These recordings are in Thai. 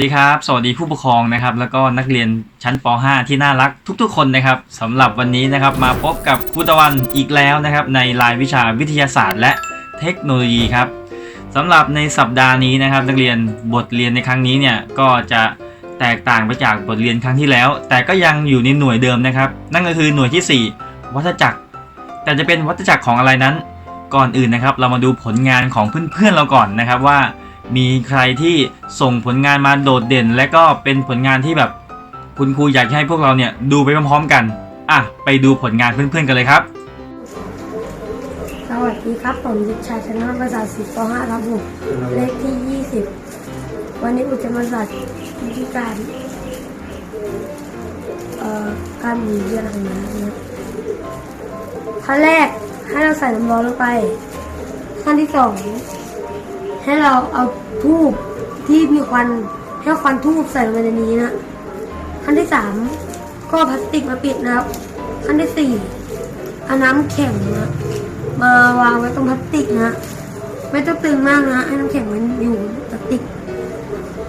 ดีครับ สวัสดีผู้ปกครองนะครับ แล้วก็นักเรียนชั้นป .5 ที่น่ารักทุกๆ คนนะครับสำหรับวันนี้นะครับมาพบกับครูตะวันอีกแล้วนะครับ ในรายวิชาวิทยาศาสตร์ และเทคโนโลยีครับสำหรับในสัปดาห์นี้นะครับ นักเรียนบทเรียนในครั้งนี้เนี่ยก็จะแตกต่างไปจากบทเรียนครั้งที่แล้ว แต่ก็ยังอยู่ในหน่วยเดิมนะครับ นั่นก็คือหน่วยที่ 4 วัฏจักร แต่จะเป็นวัฏจักรของอะไรนั้น ก่อนอื่นนะครับ เรามาดูผลงานของเพื่อนๆเราก่อนนะครับว่า มีใครที่ส่งผลงานมาโดดเด่น และก็เป็นผลงานที่แบบ คุณครูอยากให้พวกเราเนี่ยดูไปพร้อมๆกันอะไปดูผลงานเพื่อนๆกันเลยครับสวัสดีครับ ผมเด็กชายชนะภาษาศิลป์ป .5 ครับผมเลขที่ 20 วันนี้ผมจะมาสอนวิธีการเอ่อการหมุนเวียนของน้ำนะครับขั้นแรกให้เราใส่น้ำร้อนลงไปขั้นที่สอง ให้เราเอาทูบที่มีควันให้ควันทูบใส่ลงไปในนี้นะขั้นที่สามก็พลาสติกมาปิดนะครับ ขั้นที่สี่เอาน้ำแข็งนะมาวางไว้ตรงพลาสติกนะไม่ต้องตึงมากนะให้น้ำแข็งมันอยู่พลาสติก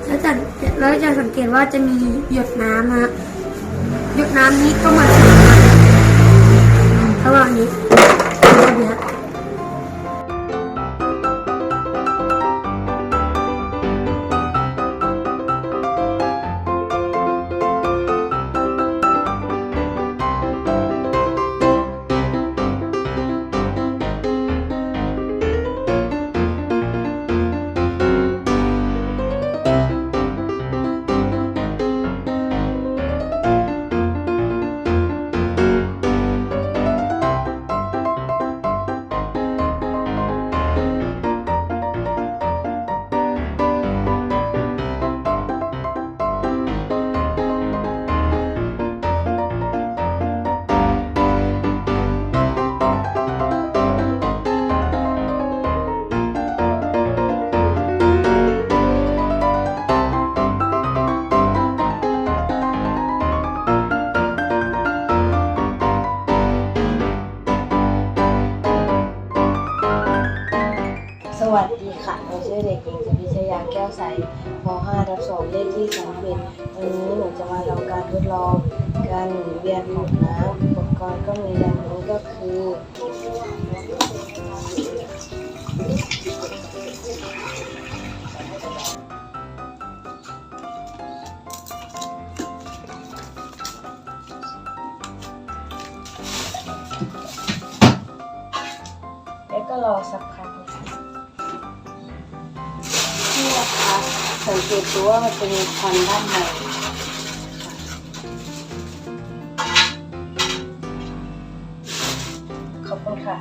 แล้วจะแล้วจะสังเกตว่าจะมีหยดน้ำนะหยดน้ำนี้ก็มาถึงระหว่างนี้แบบนี้ วันนี้หนูจะมาทำการทดลองการหมุนเวียนของน้ำอุปกรณ์ก็มีดังนี้ก็คือแล้วก็รอสัก สังเกตดูว่ามันจะมีควันด้านในขอบคุณค่ะ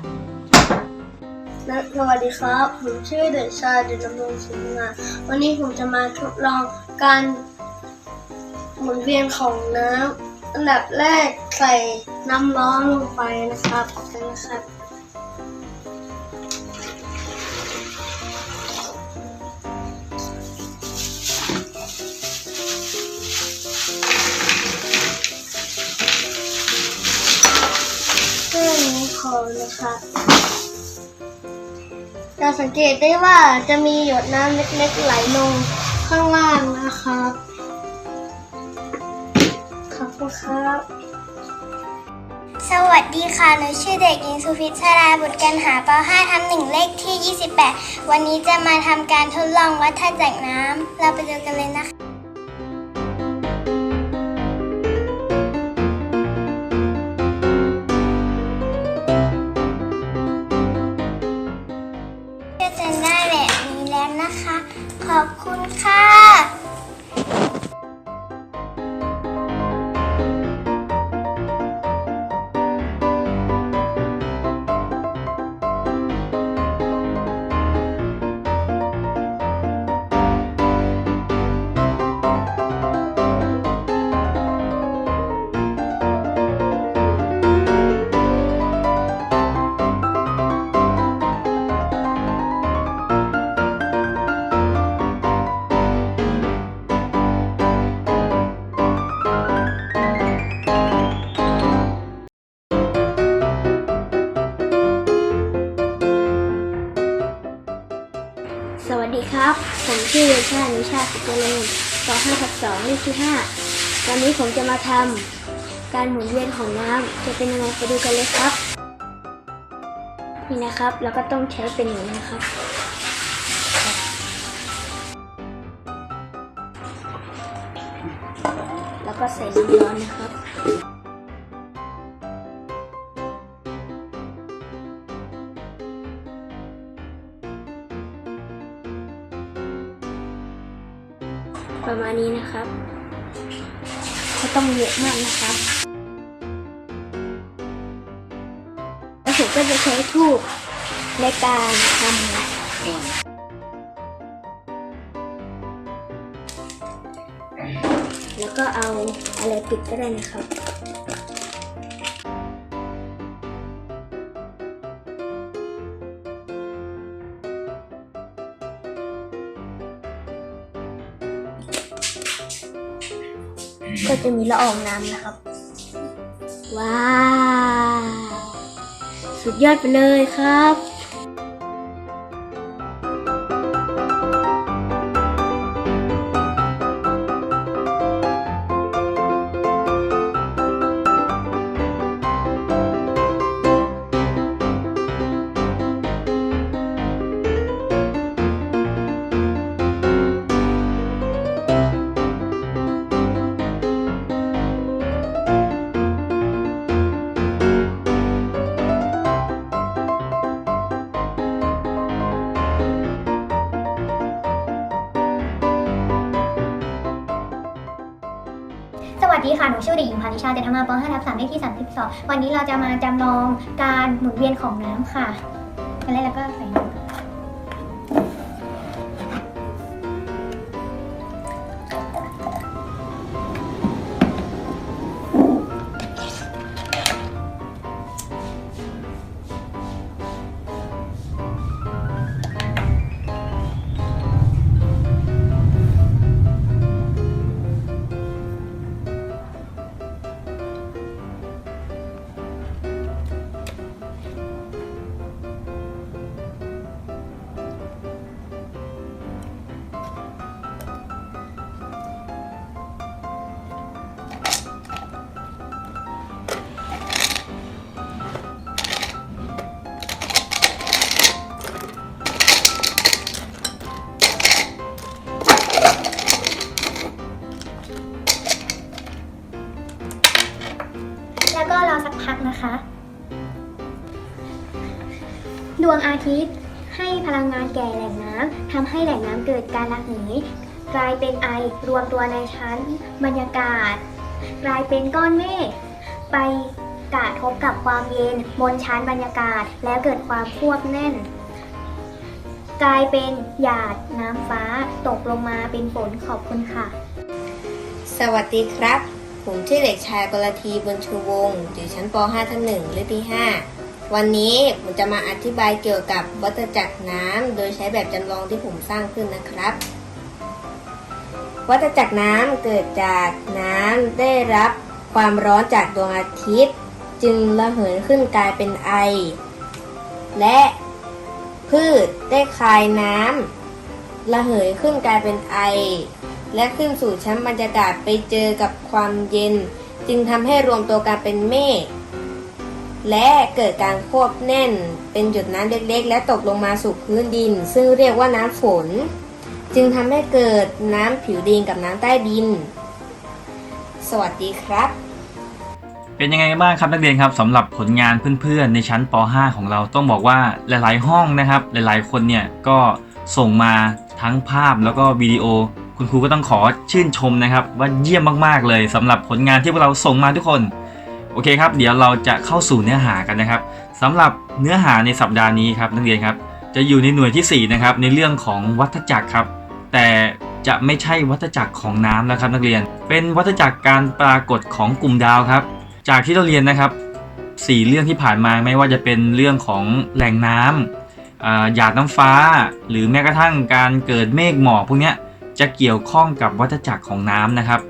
สวัสดีครับ ผมชื่อเด็กชายเดชดำรงสุนงานวันนี้ผมจะมาทดลองการหมุนเวียนของน้ำอันดับแรกใส่น้ำร้อนลงไปนะครับนะครับ นี้พอนะคะจะสังเกตได้ว่าจะมีหยดน้ำเล็กๆไหลลงข้างล่างนะครับขอบคุณครับสวัสดีค่ะ หนูชื่อเด็กหญิงสุพิชราบุตรกันหาป .5 ทับหนึ่งเลขที่ 28 วันนี้จะมาทำการทดลองวัดท่าจากน้ำ เราไปดูกันเลยนะคะ 2เลขที่5วันนี้ผมจะมาทำการหมุนเวียนของน้ำจะเป็นยังไงไปดูกันเลยครับ นี่นะครับแล้วก็ต้องใช้เป็นอย่างนี้นะครับแล้วก็ใส่น้ำร้อนนะครับ ต้องเยอะมากนะคะแล้วผมก็จะใช้ทูบในการทำแล้วก็เอาอะไรปิดก็ได้นะครับ จะมีละอองน้ำนะครับ ว้าว สุดยอดไปเลยครับ หญิงพานิชาเจตธรรมาป .5 ทับ3เลขที่ 32 วันนี้เราจะมาจำลองการหมุนเวียนของน้ำค่ะกันแรกแล้วก็ใส่ แล้วก็รอสักพักนะคะ ดวงอาทิตย์ให้พลังงานแก่แหล่งน้ำทำให้แหล่งน้ำเกิดการระเหยกลายเป็นไอรวมตัวในชั้นบรรยากาศ กลายเป็นก้อนเมฆไปกระทบกับความเย็นบนชั้นบรรยากาศแล้วเกิดความควบแน่น กลายเป็นหยาดน้ำฟ้าตกลงมาเป็นฝนขอบคุณค่ะ สวัสดีครับ ผมชื่อเด็กชายกรทีบุญชูวงศ์อยู่ชั้นป .5 ทับ1เลขที่5วันนี้ผมจะมาอธิบายเกี่ยวกับวัฏจักรน้ำโดยใช้แบบจำลองที่ผมสร้างขึ้นนะครับ วัฏจักรน้ำเกิดจากน้ำได้รับความร้อนจากดวงอาทิตย์ จึงระเหยขึ้นกลายเป็นไอ และพืชได้คายน้ำระเหยขึ้นกลายเป็นไอ และขึ้นสู่ชั้นบรรยากาศไปเจอกับความเย็น จึงทำให้รวมตัวกันเป็นเมฆและเกิดการควบแน่น เป็นหยดน้ำเล็กๆ และตกลงมาสู่พื้นดิน ซึ่งเรียกว่าน้ำฝน จึงทำให้เกิดน้ำผิวดินกับน้ำใต้ดิน สวัสดีครับ เป็นยังไงบ้างครับนักเรียนครับสำหรับผลงานเพื่อนๆ ในชั้นป .5 ของเราต้องบอกว่าหลายๆ ห้องนะครับ หลายๆ คนเนี่ยก็ส่งมาทั้งภาพแล้วก็วิดีโอ คุณครูก็ต้องขอชื่นชมนะครับ ว่าเยี่ยมมากๆเลยสำหรับผลงานที่พวกเราส่งมาทุกคน โอเคครับ เดี๋ยวเราจะเข้าสู่เนื้อหากันนะครับสำหรับเนื้อหาในสัปดาห์นี้ครับนักเรียนครับ จะอยู่ในหน่วยที่ 4 นะครับ ในเรื่องของวัฏจักรครับ แต่จะไม่ใช่วัฏจักรของน้ำแล้วครับ นักเรียน เป็นวัฏจักรการปรากฏของกลุ่มดาวครับ จากที่เราเรียนนะครับสี่เรื่องที่ผ่านมาไม่ว่าจะเป็นเรื่องของแหล่งน้ำอ่าหยาดน้ำฟ้า หรือแม้กระทั่งการเกิดเมฆหมอกพวกเนี้ย จะเกี่ยวข้องกับวัฏจักรของน้ำนะครับ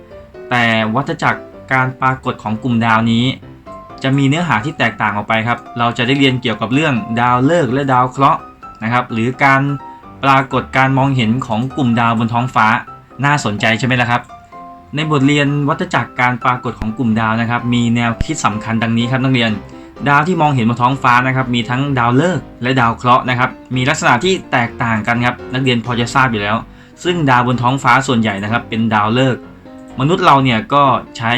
แต่วัฏจักรการปรากฏของกลุ่มดาวนี้ จะมีเนื้อหาที่แตกต่างออกไปครับ เราจะได้เรียนเกี่ยวกับเรื่องดาวฤกษ์และดาวเคราะห์นะครับ หรือการปรากฏการมองเห็นของกลุ่มดาวบนท้องฟ้าน่าสนใจใช่ไหมล่ะครับ ในบทเรียนวัฏจักรการปรากฏของกลุ่มดาวนะครับ มีแนวคิดสำคัญดังนี้ครับนักเรียน ดาวที่มองเห็นบนท้องฟ้านะครับ มีทั้งดาวฤกษ์และดาวเคราะห์นะครับ มีลักษณะที่แตกต่างกันครับ นักเรียนพอจะทราบอยู่แล้ว ซึ่งดาวบนท้องฟ้าส่วนใหญ่นะครับ เป็นดาวฤกษ์มนุษย์เราเนี่ยก็ใช้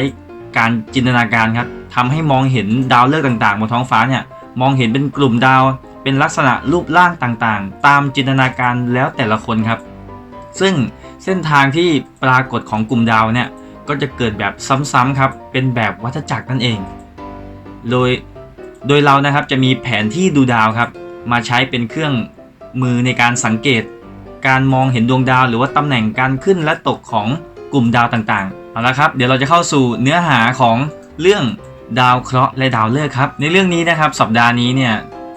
การจินตนาการครับทำให้มองเห็นดาวฤกษ์ต่างๆบนท้องฟ้าเนี่ยมองเห็นเป็นกลุ่มดาว เป็นลักษณะรูปร่างต่างๆ ตามจินตนาการแล้วแต่ละคนครับ ซึ่งเส้นทางที่ปรากฏของกลุ่มดาวเนี่ยก็จะเกิดแบบซ้ำๆครับ เป็นแบบวัฏจักรนั่นเอง โดย โดยเรานะครับจะมีแผนที่ดูดาวครับ มาใช้เป็นเครื่องมือในการสังเกต การมองเห็นดวงดาว หรือว่าตำแหน่งการขึ้นและตกของกลุ่มดาวต่างๆ เอาละครับ เดี๋ยวเราจะเข้าสู่เนื้อหาของเรื่องดาวเคราะห์และดาวฤกษ์ครับ ในเรื่องนี้นะครับ สัปดาห์นี้เนี่ย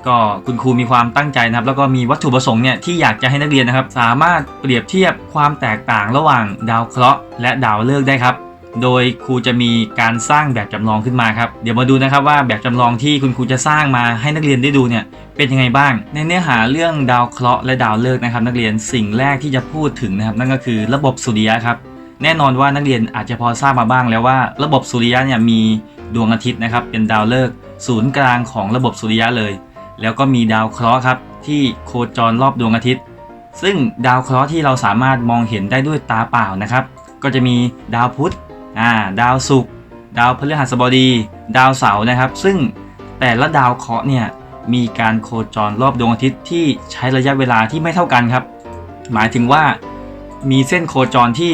ก็คุณครูมีความตั้งใจนะครับ แล้วก็มีวัตถุประสงค์เนี่ยที่อยากจะให้นักเรียนนะครับ สามารถเปรียบเทียบความแตกต่างระหว่างดาวเคราะห์และดาวฤกษ์ได้ครับ โดยครูจะมีการสร้างแบบจำลองขึ้นมาครับ เดี๋ยวมาดูนะครับว่าแบบจำลองที่คุณครูจะสร้างมาให้นักเรียนได้ดูเนี่ยเป็นยังไงบ้าง ในเนื้อหาเรื่องดาวเคราะห์และดาวฤกษ์นะครับ นักเรียนสิ่งแรกที่จะพูดถึงนะครับ นั่นก็คือระบบสุริยะครับ แน่นอนว่านักเรียนอาจจะพอทราบมาบ้างแล้วว่า ระบบสุริยะเนี่ยมีดวงอาทิตย์นะครับ เป็นดาวฤกษ์ศูนย์กลางของระบบสุริยะเลย แล้วก็มีดาวเคราะห์ครับที่โคจรรอบดวงอาทิตย์ ซึ่งดาวเคราะห์ที่เราสามารถมองเห็นได้ด้วยตาเปล่านะครับ ก็จะมีดาวพุธ อ่าดาวศุกร์ดาวพฤหัสบดี ดาวเสาร์นะครับ ซึ่งแต่ละดาวเคราะห์เนี่ยมีการโคจรรอบดวงอาทิตย์ที่ใช้ระยะเวลาที่ไม่เท่ากันครับ หมายถึงว่ามีเส้นโคจรที่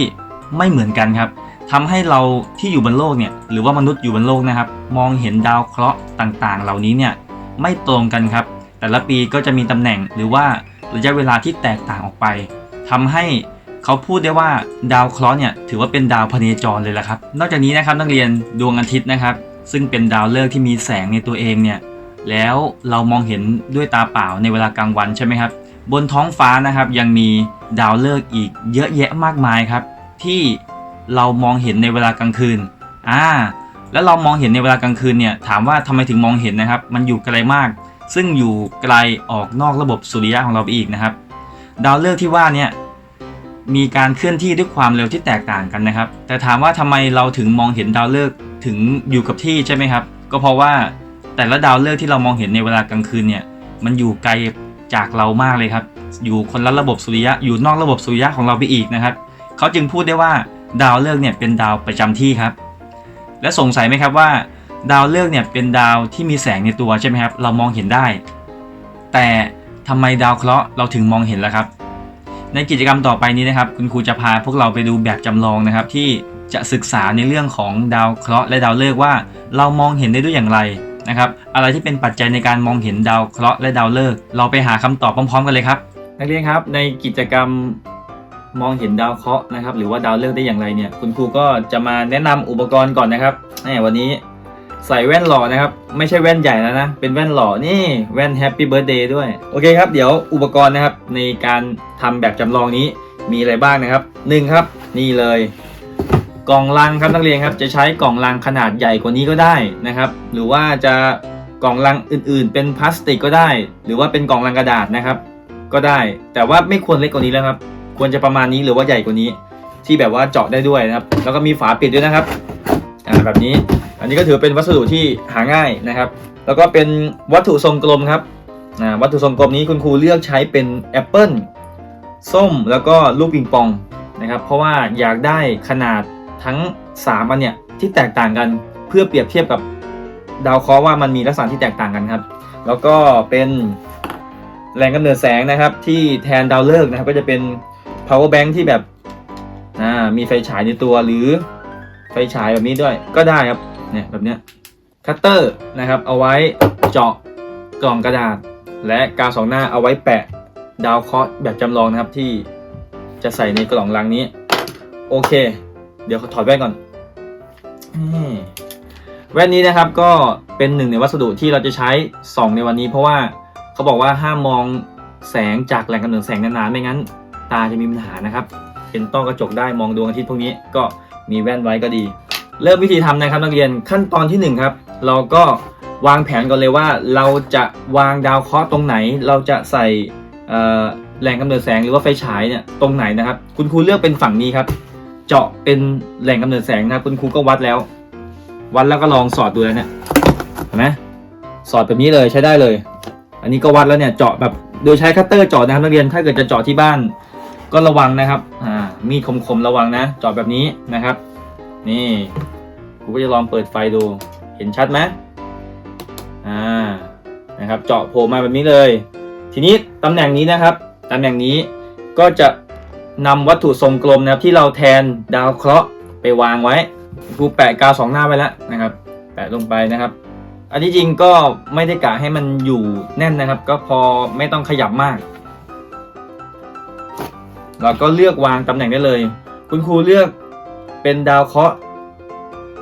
ไม่เหมือนกันครับทำให้เราที่อยู่บนโลกเนี่ยหรือว่ามนุษย์อยู่บนโลกนะครับ มองเห็นดาวเคราะห์ต่างๆ เหล่านี้เนี่ยไม่ตรงกันครับ แต่ละปีก็จะมีตำแหน่งหรือว่าระยะเวลาที่แตกต่างออกไปทำให้ เขาพูดได้ว่าดาวเคราะห์เนี่ยถือว่าเป็นดาวพเนจรเลยละครับ นอกจากนี้นะครับนักเรียนดวงอาทิตย์นะครับ ซึ่งเป็นดาวฤกษ์ที่มีแสงในตัวเองเนี่ยแล้วเรามองเห็นด้วยตาเปล่าในเวลากลางวันใช่ไหมครับ บนท้องฟ้านะครับยังมีดาวฤกษ์อีกเยอะแยะมากมายครับ ที่เรามองเห็นในเวลากลางคืนอ่าแล้วเรามองเห็นในเวลากลางคืนเนี่ยถามว่าทำไมถึงมองเห็นนะครับ มันอยู่ไกลมาก ซึ่งอยู่ไกลออกนอกระบบสุริยะของเราไปอีกนะครับ ดาวฤกษ์ที่ว่าเนี่ย มีการเคลื่อนที่ด้วยความเร็วที่แตกต่างกันนะครับ แต่ถามว่าทำไมเราถึงมองเห็นดาวฤกษ์ถึงอยู่กับที่ใช่ไหมครับ ก็เพราะว่าแต่ละดาวฤกษ์ที่เรามองเห็นในเวลากลางคืนเนี่ย มันอยู่ไกลจากเรามากเลยครับ อยู่คนละระบบสุริยะ อยู่นอกระบบสุริยะของเราไปอีกนะครับ เขาจึงพูดได้ว่าดาวฤกษ์เนี่ยเป็นดาวประจำที่ครับ และสงสัยไหมครับว่า ดาวฤกษ์เนี่ยเป็นดาวที่มีแสงในตัวใช่ไหมครับ เรามองเห็นได้ แต่ทำไมดาวเคราะห์เราถึงมองเห็นล่ะครับ ในกิจกรรมต่อไปนี้นะครับ คุณครูจะพาพวกเราไปดูแบบจำลองนะครับ ที่จะศึกษาในเรื่องของดาวเคราะห์และดาวฤกษ์ว่า เรามองเห็นได้ด้วยอย่างไรนะครับ อะไรที่เป็นปัจจัยในการมองเห็นดาวเคราะห์และดาวฤกษ์เราไปหาคำตอบพร้อม ๆ กันเลยครับ นักเรียนครับ ในกิจกรรมมองเห็นดาวเคราะห์นะครับ หรือว่าดาวฤกษ์ได้อย่างไรเนี่ย คุณครูก็จะมาแนะนำอุปกรณ์ก่อนนะครับวันนี้ ใส่แว่นหล่อนะครับ ไม่ใช่แว่นใหญ่แล้วนะ เป็นแว่นหล่อนี่แว่นแฮปปี้เบิร์ดเดย์ด้วย โอเคครับ เดี๋ยวอุปกรณ์นะครับในการทำแบบจำลองนี้มีอะไรบ้างนะครับหนึ่งครับ นี่เลย กล่องลังครับนักเรียนครับ จะใช้กล่องลังขนาดใหญ่กว่านี้ก็ได้นะครับ หรือว่าจะกล่องลังอื่นๆ เป็นพลาสติกก็ได้ หรือว่าเป็นกล่องลังกระดาษนะครับ ก็ได้ แต่ว่าไม่ควรเล็กกว่านี้แล้วครับ ควรจะประมาณนี้หรือว่าใหญ่กว่านี้ ที่แบบว่าเจาะได้ด้วยนะครับ แล้วก็มีฝาปิดด้วยนะครับอ่าแบบนี้ อันนี้ก็ถือเป็นวัสดุที่หาง่ายนะครับ แล้วก็เป็นวัตถุทรงกลมครับวัตถุทรงกลมนี้คุณครูเลือกใช้เป็นแอปเปิลส้มแล้วก็ลูกปิงปองนะครับ เพราะว่าอยากได้ขนาดทั้ง3อันเนี่ยที่แตกต่างกันเพื่อเปรียบเทียบกับดาวเคราะห์ว่ามันมีลักษณะที่แตกต่างกันครับ แล้วก็เป็นแรงกำเนิดแสงนะครับที่แทนดาวฤกษ์นะครับก็จะเป็น power bank ที่แบบมีไฟฉายในตัวหรือไฟฉายแบบนี้ด้วยก็ได้ครับ เนี่ยแบบเนี้ยคัตเตอร์นะครับเอาไว้เจาะกล่องกระดาษ และกาวสองหน้าเอาไว้แปะดาวเคราะห์แบบจำลองนะครับที่จะใส่ในกล่องลังนี้ โอเค เดี๋ยวขอถอดแว่นก่อนแว่นนี้นะครับก็เป็นหนึ่งในวัสดุที่เราจะใช้ส่องในวันนี้ เพราะว่าเขาบอกว่าห้ามมองแสงจากแหล่งกำเนิดแสงนานๆไม่งั้น ตาจะมีปัญหานะครับ เป็นต้อกระจกได้มองดวงอาทิตย์พวกนี้ก็มีแว่นไว้ก็ดี เริ่มวิธีทำนะครับนักเรียนขั้นตอนที่หนึ่งครับเราก็วางแผนก่อนเลยว่า เราจะวางดาวเคราะห์ตรงไหน เราจะใส่แหล่งกำเนิดแสงหรือว่าไฟฉายเนี่ยตรงไหนนะครับ คุณครูเลือกเป็นฝั่งนี้ครับ เจาะเป็นแหล่งกำเนิดแสงนะครับ คุณครูก็วัดแล้ว วัดแล้วก็ลองสอดดูแล้วเนี่ยเห็นไหมสอดแบบนี้เลยใช้ได้เลย อันนี้ก็วัดแล้วเนี่ยเจาะแบบโดยใช้คัตเตอร์เจาะนะครับนักเรียนถ้าเกิดจะเจาะที่บ้าน ก็ระวังนะครับอ่ามีดคมๆระวังนะเจาะแบบนี้นะครับ นี่ครูก็จะลองเปิดไฟดู เห็นชัดไหมอ่า นะครับ เจาะโผล่มาแบบนี้เลย ทีนี้ตำแหน่งนี้นะครับตำแหน่งนี้ก็จะนำวัตถุทรงกลมนะครับที่เราแทนดาวเคราะห์ไปวางไว้ครูแปะกาวสองหน้าไว้แล้วนะครับ แปะลงไปนะครับ อันที่จริงก็ไม่ได้กะให้มันอยู่แน่นนะครับ ก็พอไม่ต้องขยับมาก เราก็เลือกวางตำแหน่งได้เลย คุณครูเลือก เป็นดาวเคราะห์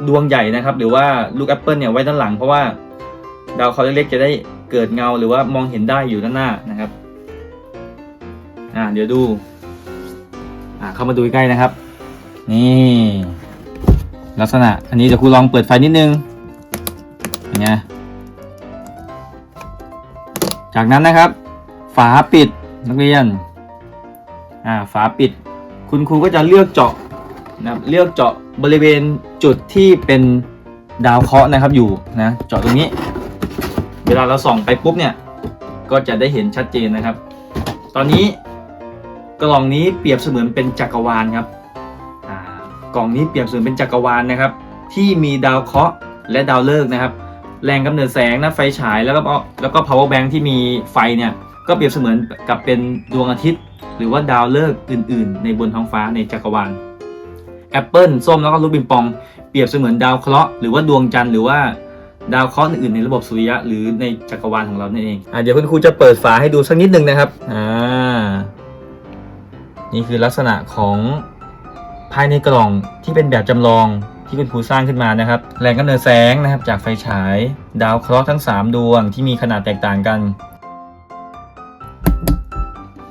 ดวงใหญ่นะครับ หรือว่าลูกแอปเปิลเนี่ยไว้ด้านหลัง เพราะว่าดาวเคราะห์เล็กๆจะได้เกิดเงาหรือว่ามองเห็นได้อยู่ด้านหน้านะครับอ่าเดี๋ยวดูอ่าเข้ามาดูใกล้นะครับ นี่ลักษณะอันนี้เดี๋ยวครูลองเปิดไฟนิดนึงเป็นไงจากนั้นนะครับ ฝาปิดนักเรียนอ่าฝาปิด คุณครูก็จะเลือกเจาะ นะครับเลือกเจาะบริเวณจุดที่เป็นดาวเคราะห์นะครับอยู่นะเจาะตรงนี้ เวลาเราส่องไปปุ๊บเนี่ยก็จะได้เห็นชัดเจนนะครับ ตอนนี้กล่องนี้เปรียบเสมือนเป็นจักรวาลครับกล่องนี้เปรียบเสมือนเป็นจักรวาลนะครับ ที่มีดาวเคราะห์และดาวฤกษ์นะครับ แรงกำเนิดแสงนะไฟฉายแล้วก็แล้วก็ power bank ที่มีไฟเนี่ยก็เปรียบเสมือนกับเป็นดวงอาทิตย์ หรือว่าดาวฤกษ์อื่น ๆ ในบนท้องฟ้าในจักรวาล แอปเปิลส้มแล้วก็ลูกปิงปอง เปรียบเสมือนดาวเคราะห์หรือว่าดวงจันทร์หรือว่าดาวเคราะห์อื่นๆในระบบสุริยะหรือในจักรวาลของเรานั่นเองอะเดี๋ยวคุณครูจะเปิดฝาให้ดูสักนิดหนึ่งนะครับอ่านี่คือลักษณะของภายในกล่องที่เป็นแบบจำลองที่คุณครูสร้างขึ้นมานะครับแหล่งกำเนิดแสงนะครับจากไฟฉาย ดาวเคราะห์ทั้ง 3 ดวงที่มีขนาดแตกต่างกัน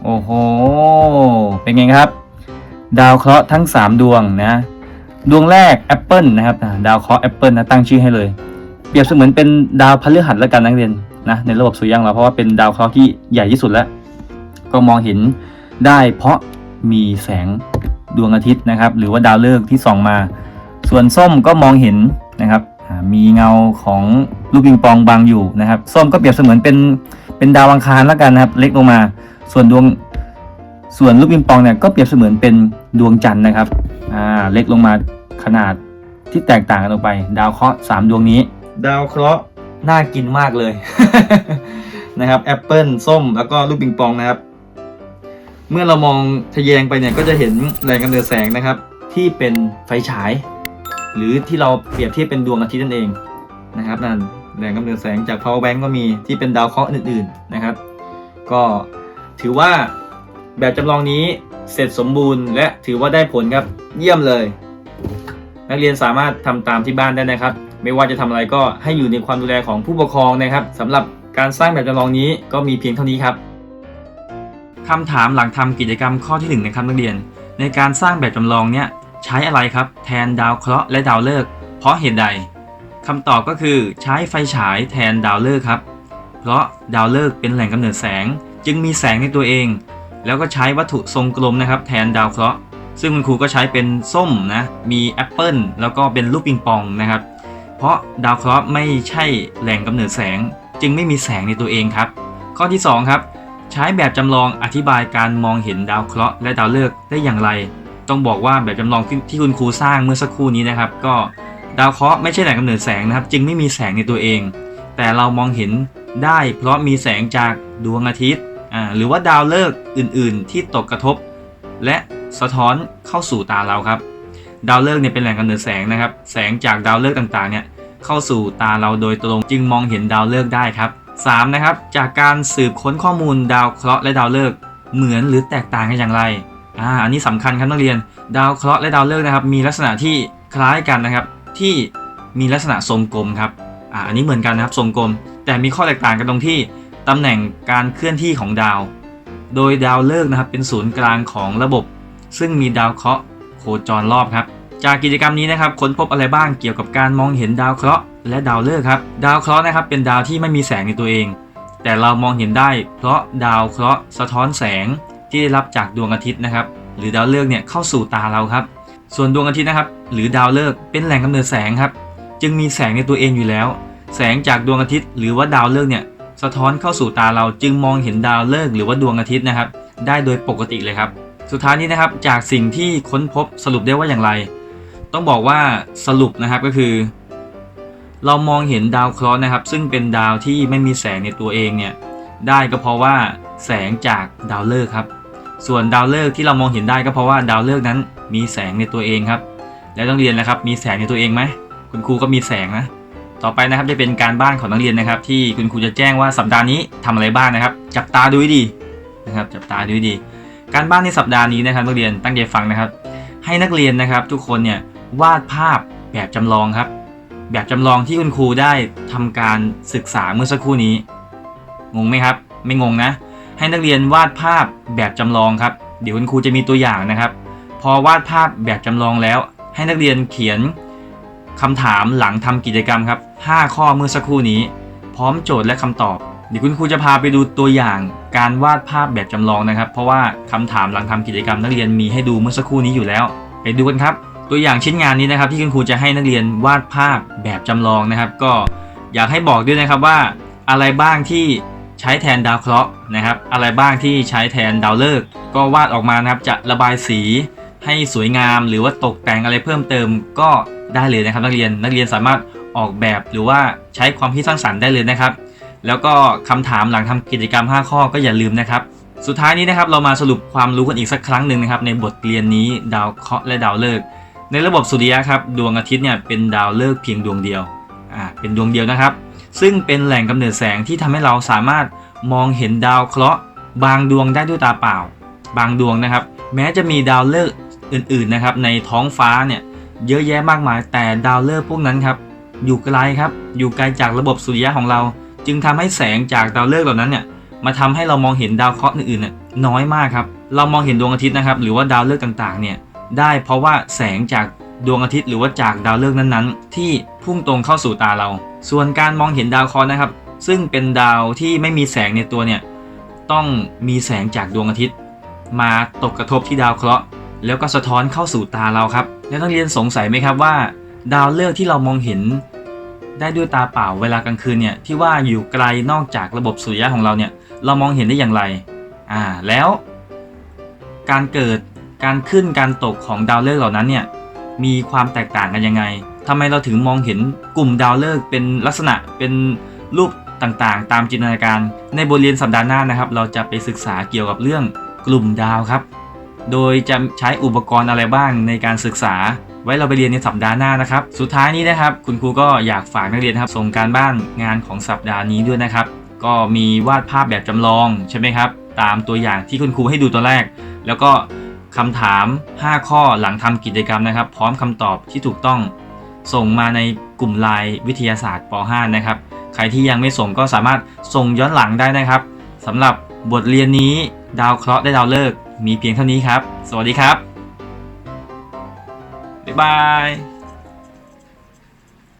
โอ้โห เป็นไงครับ ดาวเคราะห์ทั้ง 3 ดวงนะดวงแรกแอปเปิลนะครับดาวเคราะห์แอปเปิลนะตั้งชื่อให้เลย เปรียบเสมือนเป็นดาวพฤหัสแล้วกันนักเรียนนะในระบบสุริยะของเราเพราะว่าเป็นดาวเคราะห์ที่ใหญ่ที่สุดแล้ว ก็มองเห็นได้เพราะมีแสงดวงอาทิตย์นะครับ หรือว่าดาวฤกษ์ที่ส่องมา ส่วนส้มก็มองเห็นนะครับมีเงาของลูกปิงปองบังอยู่นะครับ ส้มก็เปรียบเสมือนเป็นเป็นดาวอังคารแล้วกันนะครับ เล็กลงมา ส่วนดวงส่วนลูกปิงปองเนี่ยก็เปรียบเสมือนเป็น ดวงจันทร์นะครับอ่าเล็กลงมาขนาดที่แตกต่างกันออกไป ดาวเคราะห์สามดวงนี้ ดาวเคราะห์น่ากินมากเลย นะครับแอปเปิลส้มแล้วก็ลูกปิงปองนะครับ เมื่อเรามองทะแยงไปเนี่ยก็จะเห็นแรงกำเนิดแสงนะครับ ที่เป็นไฟฉาย หรือที่เราเปรียบเทียบเป็นดวงอาทิตย์นั่นเองนะครับนั่นแรงกำเนิดแสงจาก power bank ก็มีที่เป็นดาวเคราะห์อื่น ๆนะครับ ก็ถือว่าแบบจำลองนี้ เสร็จสมบูรณ์และถือว่าได้ผลครับ เยี่ยมเลย นักเรียนสามารถทำตามที่บ้านได้นะครับ ไม่ว่าจะทำอะไรก็ให้อยู่ในความดูแลของผู้ปกครองนะครับสำหรับการสร้างแบบจำลองนี้ก็มีเพียงเท่านี้ครับคำถามหลังทำกิจกรรมข้อที่หนึ่งนะครับนักเรียน ในการสร้างแบบจำลองเนี่ยใช้อะไรครับ แทนดาวเคราะห์และดาวฤกษ์เพราะเหตุใดคำตอบก็คือใช้ไฟฉายแทนดาวฤกษ์ครับ เพราะดาวฤกษ์เป็นแหล่งกำเนิดแสง จึงมีแสงในตัวเอง แล้วก็ใช้วัตถุทรงกลมนะครับแทนดาวเคราะห์ซึ่งคุณครูก็ใช้เป็นส้มนะมีแอปเปิลแล้วก็เป็นลูกปิงปองนะครับ เพราะดาวเคราะห์ไม่ใช่แหล่งกำเนิดแสง จึงไม่มีแสงในตัวเองครับ ข้อที่ 2 ครับ ใช้แบบจำลองอธิบายการมองเห็นดาวเคราะห์และดาวฤกษ์ได้อย่างไร ต้องบอกว่าแบบจำลองที่คุณครูสร้างเมื่อสักครู่นี้นะครับ ก็ดาวเคราะห์ไม่ใช่แหล่งกำเนิดแสงนะครับ จึงไม่มีแสงในตัวเอง แต่เรามองเห็นได้เพราะมีแสงจากดวงอาทิตย์ หรือว่าดาวฤกษ์อื่นๆ ที่ตกกระทบ และสะท้อนเข้าสู่ตาเราครับ ดาวฤกษ์เนี่ยเป็นแหล่งกำเนิดแสงนะครับ แสงจากดาวฤกษ์ต่างๆเนี่ยเข้าสู่ตาเราโดยตรงจึงมองเห็นดาวฤกษ์ได้ครับ3นะครับจากการสืบค้นข้อมูลดาวเคราะห์และดาวฤกษ์เหมือนหรือแตกต่างกันอย่างไรอ่าอันนี้สำคัญครับนักเรียน ดาวเคราะห์และดาวฤกษ์นะครับ มีลักษณะที่คล้ายกันนะครับ ที่มีลักษณะทรงกลมครับอ่าอันนี้เหมือนกันนะครับทรงกลม แต่มีข้อแตกต่างกันตรงที่ ตำแหน่งการเคลื่อนที่ของดาว โดยดาวฤกษ์นะครับเป็นศูนย์กลางของระบบ ซึ่งมีดาวเคราะห์โคจรรอบครับ จากกิจกรรมนี้นะครับค้นพบอะไรบ้างเกี่ยวกับการมองเห็นดาวเคราะห์และดาวฤกษ์ครับ ดาวเคราะห์นะครับเป็นดาวที่ไม่มีแสงในตัวเอง แต่เรามองเห็นได้ เพราะดาวเคราะห์สะท้อนแสงที่ได้รับจากดวงอาทิตย์นะครับ หรือดาวฤกษ์เนี่ยเข้าสู่ตาเราครับ ส่วนดวงอาทิตย์นะครับ หรือดาวฤกษ์เป็นแหล่งกำเนิดแสงครับ จึงมีแสงในตัวเองอยู่แล้ว แสงจากดวงอาทิตย์ หรือว่าดาวฤกษ์เนี่ย สะท้อนเข้าสู่ตาเราจึงมองเห็นดาวฤกษ์หรือว่าดวงอาทิตย์นะครับ ได้โดยปกติเลยครับ สุดท้ายนี้นะครับจากสิ่งที่ค้นพบสรุปได้ว่าอย่างไร ต้องบอกว่าสรุปนะครับก็คือ เรามองเห็นดาวเคราะห์นะครับ ซึ่งเป็นดาวที่ไม่มีแสงในตัวเองเนี่ยได้ก็เพราะว่าแสงจากดาวฤกษ์ครับ ส่วนดาวฤกษ์ที่เรามองเห็นได้ก็เพราะว่าดาวฤกษ์นั้นมีแสงในตัวเองครับ แล้วต้องเรียนนะครับ มีแสงในตัวเองไหมคุณครูก็มีแสงนะ ต่อไปนะครับจะเป็นการบ้านของนักเรียนนะครับ ที่คุณครูจะแจ้งว่าสัปดาห์นี้ทำอะไรบ้างนะครับ จับตาดูดีนะครับ จับตาดูดี การบ้านในสัปดาห์นี้นะครับนักเรียนตั้งใจฟังนะครับ ให้นักเรียนนะครับ ทุกคนเนี่ยวาดภาพแบบจำลองครับ แบบจำลองที่คุณครูได้ทำการศึกษาเมื่อสักครู่นี้งงไหมครับ ไม่งงนะ ให้นักเรียนวาดภาพแบบจำลองครับ เดี๋ยวคุณครูจะมีตัวอย่างนะครับ พอวาดภาพแบบจำลองแล้ว ให้นักเรียนเขียน คำถามหลังทำกิจกรรมครับ 5 ข้อเมื่อสักครู่นี้ พร้อมโจทย์และคำตอบ เดี๋ยวคุณครูจะพาไปดูตัวอย่างการวาดภาพแบบจำลองนะครับ เพราะว่าคำถามหลังทำกิจกรรมนักเรียนมีให้ดูเมื่อสักครู่นี้อยู่แล้ว ไปดูกันครับ ตัวอย่างชิ้นงานนี้นะครับ ที่คุณครูจะให้นักเรียนวาดภาพแบบจำลองนะครับ ก็อยากให้บอกด้วยนะครับว่า อะไรบ้างที่ใช้แทนดาวเคราะห์นะครับ อะไรบ้างที่ใช้แทนดาวฤกษ์ก็วาดออกมานะครับจะระบายสีให้สวยงาม หรือว่าตกแต่งอะไรเพิ่มเติมก็ ได้เลยนะครับ นักเรียนนักเรียนสามารถออกแบบหรือว่าใช้ความคิดสร้างสรรค์ได้เลยนะครับ แล้วก็คำถามหลังทำกิจกรรม 5 ข้อก็อย่าลืมนะครับ สุดท้ายนี้นะครับเรามาสรุปความรู้กันอีกสักครั้งหนึ่งนะครับในบทเรียนนี้ดาวเคราะห์และดาวฤกษ์ในระบบสุริยะครับดวงอาทิตย์เนี่ยเป็นดาวฤกษ์เพียงดวงเดียวอ่าเป็นดวงเดียวนะครับ ซึ่งเป็นแหล่งกำเนิดแสงที่ทำให้เราสามารถมองเห็นดาวเคราะห์บางดวงได้ด้วยตาเปล่า บางดวงนะครับ แม้จะมีดาวฤกษ์อื่นๆนะครับในท้องฟ้าเนี่ย เยอะแยะมากมาย แต่ดาวฤกษ์พวกนั้นครับอยู่ไกลครับอยู่ไกลจากระบบสุริยะของเรา จึงทำให้แสงจากดาวฤกษ์เหล่านั้นเนี่ยมาทำให้เรามองเห็นดาวเคราะห์อื่นๆน้อยมากครับเรามองเห็นดวงอาทิตย์นะครับหรือว่าดาวฤกษ์ต่างๆเนี่ยได้เพราะว่าแสงจากดวงอาทิตย์หรือว่าจากดาวฤกษ์นั้นๆ ที่พุ่งตรงเข้าสู่ตาเรา ส่วนการมองเห็นดาวเคราะห์นะครับ ซึ่งเป็นดาวที่ไม่มีแสงในตัวเนี่ยต้องมีแสงจากดวงอาทิตย์ มาตกกระทบที่ดาวเคราะห์ แล้วก็สะท้อนเข้าสู่ตาเราครับ แล้วนักเรียนสงสัยไหมครับว่า ดาวฤกษ์ที่เรามองเห็น ได้ด้วยตาเปล่าเวลากลางคืนเนี่ยที่ว่าอยู่ไกลนอกจากระบบสุริยะของเราเนี่ยเรามองเห็นได้อย่างไรอ่าแล้ว การเกิดการขึ้นการตกของดาวฤกษ์เหล่านั้นเนี่ยมีความแตกต่างกันยังไงทำไมเราถึงมองเห็นกลุ่มดาวฤกษ์เป็นลักษณะเป็นรูปต่างๆ ตามจินตนาการ ในบทเรียนสัปดาห์หน้านะครับ เราจะไปศึกษาเกี่ยวกับเรื่องกลุ่มดาวครับ โดยจะใช้อุปกรณ์อะไรบ้างในการศึกษา ไว้เราไปเรียนในสัปดาห์หน้านะครับ สุดท้ายนี้นะครับ คุณครูก็อยากฝากนักเรียนนะครับส่งการบ้านงานของสัปดาห์นี้ด้วยนะครับ ก็มีวาดภาพแบบจำลองใช่ไหมครับ ตามตัวอย่างที่คุณครูให้ดูตัวแรก แล้วก็คำถาม 5 ข้อหลังทำกิจกรรมนะครับ พร้อมคำตอบที่ถูกต้อง ส่งมาในกลุ่มไลน์วิทยาศาสตร์ป .5 นะครับ ใครที่ยังไม่ส่งก็สามารถส่งย้อนหลังได้นะครับสำหรับบทเรียนนี้ดาวเคราะห์ได้ดาวฤกษ์ มีเพียงเท่านี้ครับ สวัสดีครับ บ๊ายบาย